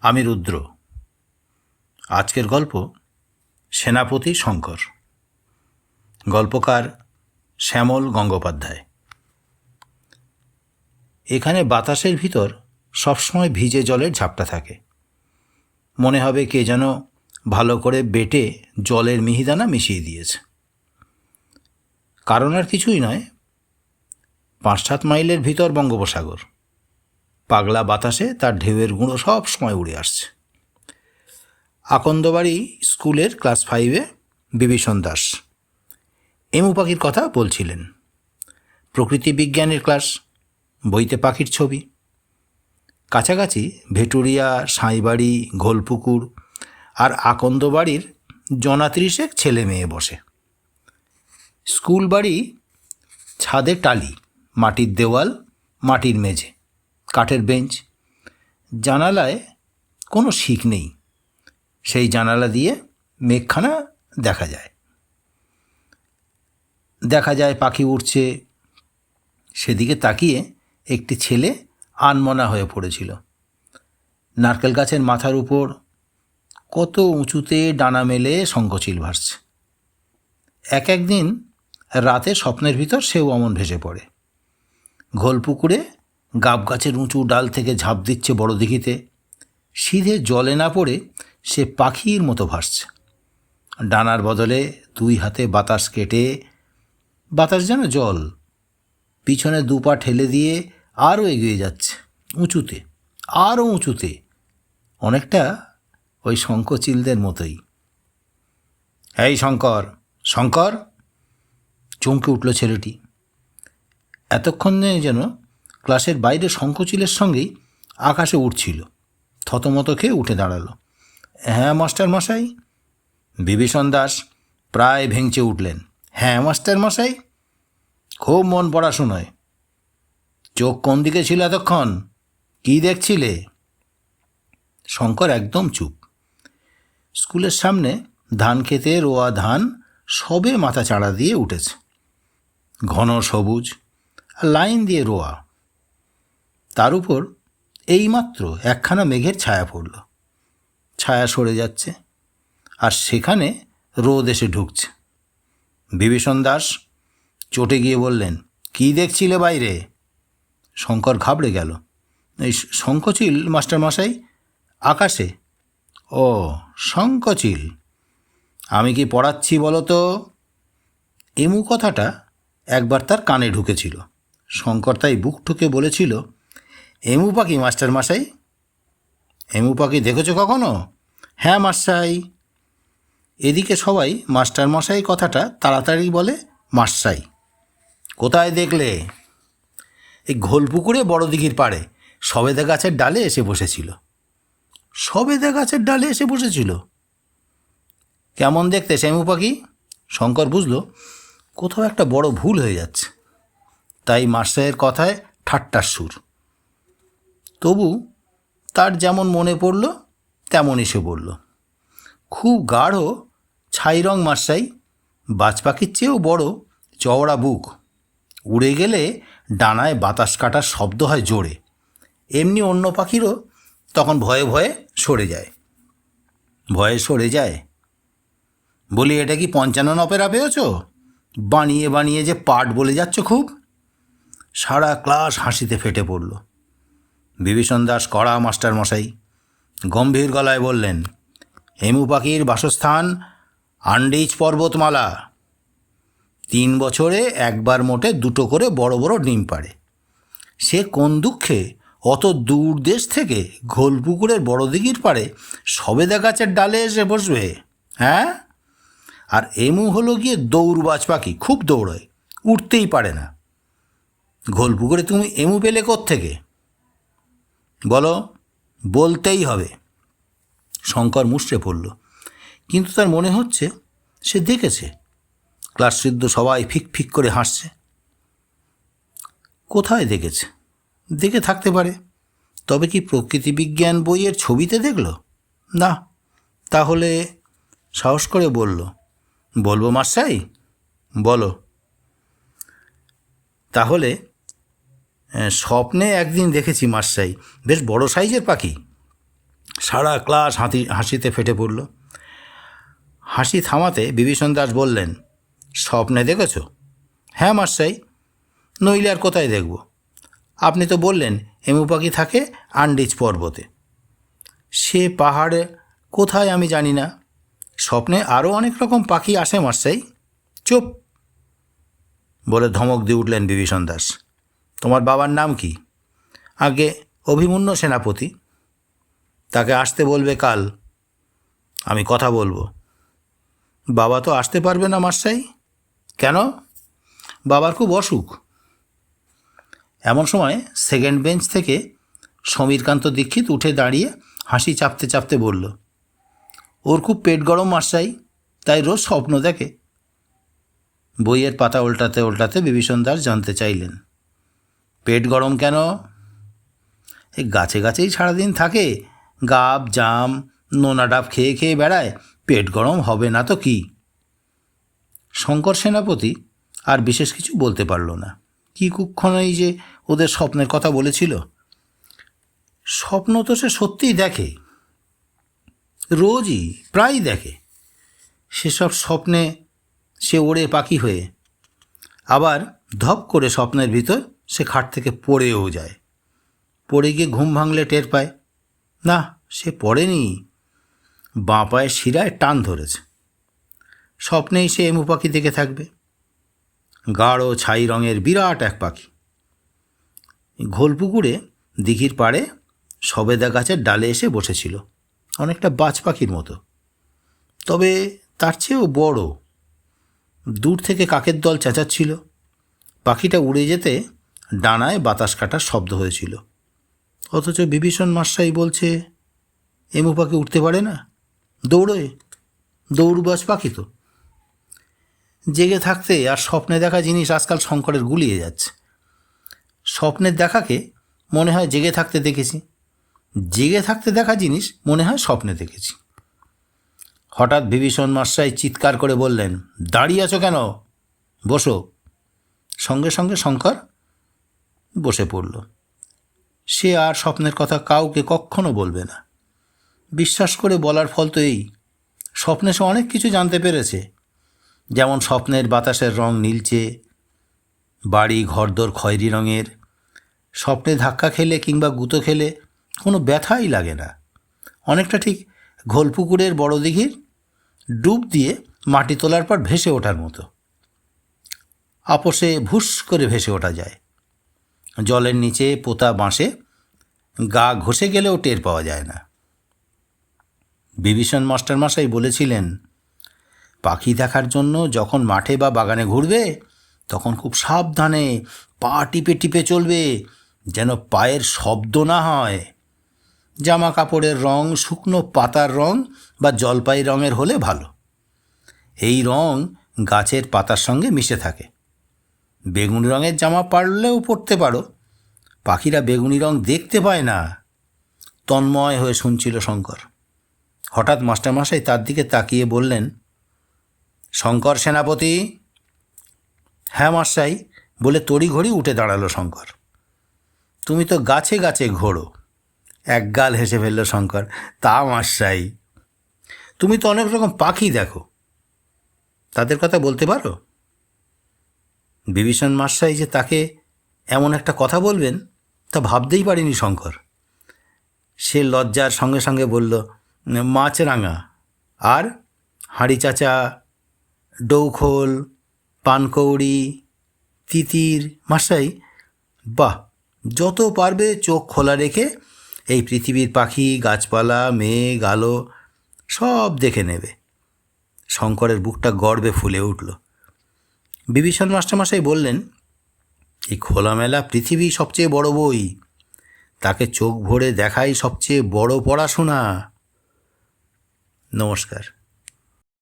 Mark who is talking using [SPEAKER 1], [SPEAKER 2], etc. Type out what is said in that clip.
[SPEAKER 1] আমি রুদ্র। আজকের গল্প সেনাপতি শঙ্কর। গল্পকার শ্যামল গঙ্গোপাধ্যায়। এখানে বাতাসের ভিতর সবসময় ভিজে জলের ঝাপটা থাকে। মনে হবে কে যেন ভালো করে বেটে জলের মিহিদানা মিশিয়ে দিয়েছে। কারণ আর কিছুই নয়, পাঁচ সাত মাইলের ভিতর বঙ্গোপসাগর। পাগলা বাতাসে তার ঢেউয়ের গুঁড়ো সব সময় উড়ে আসছে। আকন্দবাড়ি স্কুলের ক্লাস ফাইভে বিভীষণ দাস। এমু পাখির কথা বলছিলেন। প্রকৃতি বিজ্ঞানের ক্লাস, বইতে পাখির ছবি। কাছাকাছি ভেটুরিয়া, সাঁইবাড়ি, ঘোলপুকুর আর আকন্দবাড়ির জনাত্রিশেক ছেলে মেয়ে বসে। স্কুল বাড়ি ছাদে টালি, মাটির দেওয়াল, মাটির মেঝে। কাঠের বেঞ্চ। জানালায় কোনো শিক নেই। সেই জানালা দিয়ে মেঘখানা দেখা যায়। দেখা যায় পাখি উঠছে সেদিকে তাকিয়ে একটি ছেলে আনমনা হয়ে পড়েছিল। নারকেল গাছের মাথার উপর কত উঁচুতে ডানা মেলে শঙ্কচিল ভাসছে। এক একদিন রাতে স্বপ্নের ভিতর সেও অমন ভেসে পড়ে। ঘোলপুকুরে গাব গাছের উঁচু ডাল থেকে ঝাঁপ দিচ্ছে বড় দিঘিতে। সিধে জলে না পড়ে সে পাখির মতো ভাসছে। ডানার বদলে দুই হাতে বাতাস কেটে বাতাস যেন জল। পিছনে দু পা ঠেলে দিয়ে আরও এগিয়ে যাচ্ছে, উঁচুতে, আরও উঁচুতে, অনেকটা ওই শঙ্কচিলদের মতোই। এই শঙ্কর শঙ্কর! চমকে উঠল ছেলেটি। এতক্ষণে যেন ক্লাসের বাইরে শঙ্কচিলের সঙ্গেই আকাশে উঠছিল। থতমত খেয়ে উঠে দাঁড়াল। হ্যাঁ মাস্টার মশাই? বিভীষণ দাস প্রায় ভেঙচে উঠলেন। হ্যাঁ মাস্টার মশাই? খুব মন পড়াশুনোয়। চোখ কোন দিকে ছিল এতক্ষণ? কি দেখছিলে? শঙ্কর একদম চুপ। স্কুলের সামনে ধান খেতে, রোয়া ধান সবে মাথা চাড়া দিয়ে উঠেছে। ঘন সবুজ লাইন দিয়ে রোয়া। তার উপর এইমাত্র একখানা মেঘের ছায়া পড়ল। ছায়া সরে যাচ্ছে আর সেখানে রোদ এসে ঢুকছে। বিভীষণ দাস চটে গিয়ে বললেন, কি দেখছিলে বাইরে? শঙ্কর ঘাবড়ে গেল। এই শঙ্কচিল মাস্টারমশাই আকাশে? ও শঙ্কচিল আমি কি পড়াচ্ছি বলো তো? এমু কথাটা একবার তার কানে ঢুকেছিল। শঙ্কর তাই বুক ঠুকে বলেছিল এমু পাখি, মাস্টার মশাই? এমু পাখি দেখেছ কখনো? হ্যাঁ মাস্টাই এদিকে সবাই মাস্টার মশাই কথাটা তাড়াতাড়ি বলে মাস্টাই কোথায় দেখলে? এই ঘোলপুকুরে বড় দিঘির পাড়ে সবেদা গাছের ডালে এসে বসেছিল। সবেদা গাছের ডালে এসে বসেছিল। কেমন দেখতে শ্যামু পাখি? শঙ্কর বুঝল, কোথাও একটা বড় ভুল হয়ে যাচ্ছে। তাই মাস্টারের কথায় ঠাট্টার সুর। তবু তার যেমন মনে পড়ল তেমন এসে বলল, খুব গাঢ় ছাই রং মাসাই বাজ পাখির চেয়েও বড় চওড়া বুক। উড়ে গেলে ডানায় বাতাস কাটার শব্দ হয় জোরে। এমনি অন্য পাখিরও তখন ভয়ে ভয়ে সরে যায়। ভয়ে সরে যায়? বলি, এটা কি পঞ্চানন অপেরা পেয়েছ? বানিয়ে বানিয়ে যে পাট বলে যাচ্ছ খুব? সারা ক্লাস হাসিতে ফেটে পড়ল। বিভীষণ দাস কড়া মাস্টার মশাই। গম্ভীর গলায় বললেন, হেমু পাখির বাসস্থান আন্ডিজ পর্বতমালা। তিন বছরে একবার মোটে দুটো করে বড় বড় ডিম পাড়ে। সে কোন দুঃখে অত দূর দেশ থেকে ঘোলপুকুরের বড় দিঘির পাড়ে সবেদা গাছের ডালে এসে বসবে হ্যাঁ? আর এমু হলো গিয়ে দৌড়বাজ পাখি, খুব দৌড়য়, উঠতেই পারে না। ঘোলপুকুরে তুমি এমু পেলে থেকে বলো, বলতেই হবে। শঙ্কর মুষড়ে পড়ল। কিন্তু তার মনে হচ্ছে সে দেখেছে। ক্লাস সিদ্ধ সবাই ফিক ফিক করে হাসছে। কোথায় দেখেছে? দেখে থাকতে পারে। তবে কি প্রকৃতি বিজ্ঞান বইয়ের ছবিতে দেখল? না। তাহলে সাহস করে বলল, বলব মাসাই বলো। তাহলে স্বপ্নে একদিন দেখেছি মাসাই বেশ বড় সাইজের পাখি। সারা ক্লাস হাতি, হাসিতে ফেটে পড়ল। হাসি থামাতে বিভীষণ দাস বললেন, স্বপ্নে দেখেছ? হ্যাঁ মাস্টাই নইলে আর কোথায় দেখব? আপনি তো বললেন, এমু পাখি থাকে আন্ডিজ পর্বতে। সে পাহাড়ে কোথায় আমি জানি না। স্বপ্নে আরও অনেক রকম পাখি আসে মাস্টাই চুপ! বলে ধমক দিয়ে উঠলেন বিভীষণ দাস। তোমার বাবার নাম কি? আগে অভিমন্যু সেনাপতি। তাকে আসতে বলবে কাল। আমি কথা বলব। বাবা তো আসতে পারবে না মাস্টাই কেন? বাবার খুব অসুখ। এমন সময় সেকেন্ড বেঞ্চ থেকে সমীরকান্ত দীক্ষিত উঠে দাঁড়িয়ে হাসি চাপতে চাপতে বলল, ওর খুব পেট গরম মাস্টাই তাই রোজ স্বপ্ন দেখে। বইয়ের পাতা উল্টাতে উল্টাতে বিভীষণ দাস জানতে চাইলেন। পেট গরম কেন? এই গাছে গাছেই সারাদিন থাকে। গাব, জাম, নোনা ডাব খেয়ে খেয়ে বেড়ায়। পেট গরম হবে না তো কি? শঙ্কর সেনাপতি আর বিশেষ কিছু বলতে পারল না। কি কুক্ষণেই যে ওদের স্বপ্নের কথা বলেছিল? স্বপ্ন তো সে সত্যিই দেখে। রোজই প্রায় দেখে। সেসব স্বপ্নে সে ওড়ে পাখি হয়ে। আবার ধপ করে স্বপ্নের ভিতর সে খাট থেকে পড়েও যায়। পড়ে গিয়ে ঘুম ভাঙলে টের পায়। না, সে পড়েনি। বাঁ পায়ের শিরায় টান ধরেছে। স্বপ্নেই সে এমু পাখি দেখে থাকবে। গাঢ় ছাই রঙের বিরাট এক পাখি। ঘোলপুকুরে দিঘির পাড়ে সবেদা গাছের ডালে এসে বসেছিল। অনেকটা বাজ পাখির মতো। তবে তার চেয়েও বড়। দূর থেকে কাকের দল চেঁচাচ্ছিল। পাখিটা উড়ে যেতে ডানায় বাতাস কাটার শব্দ হয়েছিল। অথচ বিভীষণ মাস্টাই বলছে এমু পাখি উঠতে পারে না। দৌড়োয় দৌড়বাজ পাখি তো। জেগে থাকতে আর স্বপ্নে দেখা জিনিস আজকাল শঙ্করের গুলিয়ে যাচ্ছে। স্বপ্নের দেখাকে মনে হয় জেগে থাকতে দেখেছি। জেগে থাকতে দেখা জিনিস মনে হয় স্বপ্নে দেখেছি। হঠাৎ বিভীষণ মাস্টাই চিৎকার করে বললেন, দাঁড়িয়ে আছো কেন? বসো। সঙ্গে সঙ্গে শঙ্কর বসে পড়ল। সে আর স্বপ্নের কথা কাউকে কখনো বলবে না। বিশ্বাস করে বলার ফল তো এই, স্বপ্নে সে অনেক কিছু জানতে পেরেছে। যেমন স্বপ্নের বাতাসের রং নীলচে, বাড়ি ঘরদোর খয়েরি রঙের, স্বপ্নে ধাক্কা খেলে কিংবা গুঁতো খেলে কোনো ব্যথাই লাগে না। অনেকটা ঠিক ঘোলপুকুরের বড় দিঘির ডুব দিয়ে মাটি তোলার পর ভেসে ওঠার মতো। আপোষে ভুস করে ভেসে ওঠা যায়। জলের নিচে পোতা বাঁশে গা ঘষে গেলেও টের পাওয়া যায় না। বিভীষণ মাস্টারমশাই বলেছিলেন, পাখি দেখার জন্য যখন মাঠে বা বাগানে ঘুরবে, তখন খুব সাবধানে পা টিপে টিপে চলবে, যেন পায়ের শব্দ না হয়। জামা কাপড়ের রং শুকনো পাতার রং বা জলপাই রঙের হলে ভালো। এই রং গাছের পাতার সঙ্গে মিশে থাকে। বেগুনি রঙের জামা পারলেও পরতে পারো। পাখিরা বেগুনি রং দেখতে পায় না। তন্ময় হয়ে শুনছিল শঙ্কর। হঠাৎ মাস্টারমশাই তার দিকে তাকিয়ে বললেন, শঙ্কর সেনাপতি? হ্যাঁ মশাই, বলে তড়িঘড়ি উঠে দাঁড়াল শঙ্কর। তুমি তো গাছে গাছে ঘোরো। এক গাল হেসে ফেলল শঙ্কর। তা মশাই, তুমি তো অনেক রকম পাখি দেখো। তাদের কথা বলতে পারো? বিভীষণ মাসাই যে তাকে এমন একটা কথা বলবেন, তা ভাবতেই পারিনি শঙ্কর। সে লজ্জার সঙ্গে সঙ্গে বলল মাছরাঙা আর হাঁড়ি চাচা ডৌখোল পানকৌড়ি, তিতির মাসাই বাহ, যত পারবে চোখ খোলা রেখে এই পৃথিবীর পাখি, গাছপালা, মেঘ, আলো সব দেখে নেবে। শঙ্করের বুকটা গর্বে ফুলে উঠল। বিভীষণ মাস্টারমশাই বললেন, এই খোলামেলা পৃথিবী সবচেয়ে বড় বই। তাকে চোখ ভরে দেখাই সবচেয়ে বড় পড়াশোনা। নমস্কার।